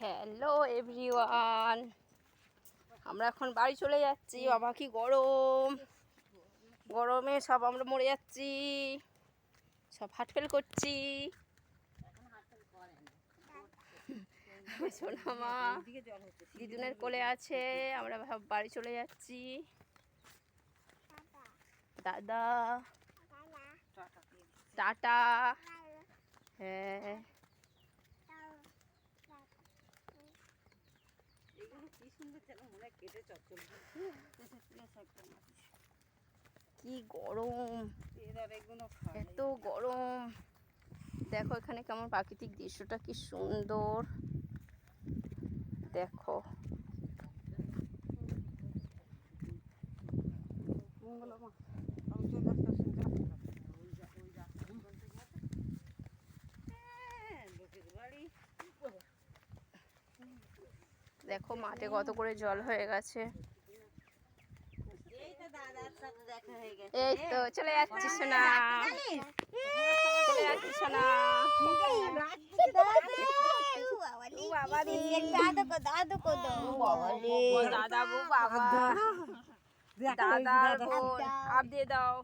Hello everyone আমরা এখন বাড়ি চলে যাচ্ছি। বাবা কি গরম। গরমে সব আমরা মরে যাচ্ছি। সব হাটফেল করছি। সোনা মা দিদুনের কোলে আছে। আমরা ভাব- বাড়ি চলে যাচ্ছি। দাদা টাটা হ্যাঁ এগুলো কি সুন্দর যেন মনে হয় কেটে চচ্চল কি গরম। এত গরম। দেখো এখানে কেমন প্রাকৃতিক দৃশ্যটা কি সুন্দর। দেখো। মঙ্গলা দেখো মাঠে কত করে জল হয়ে গেছে। এই তো চলে যাচ্ছি সোনা। চলে যাচ্ছি সোনা। দাদা বউ বাবা। দাদা বোন আপ দিয়ে দাও।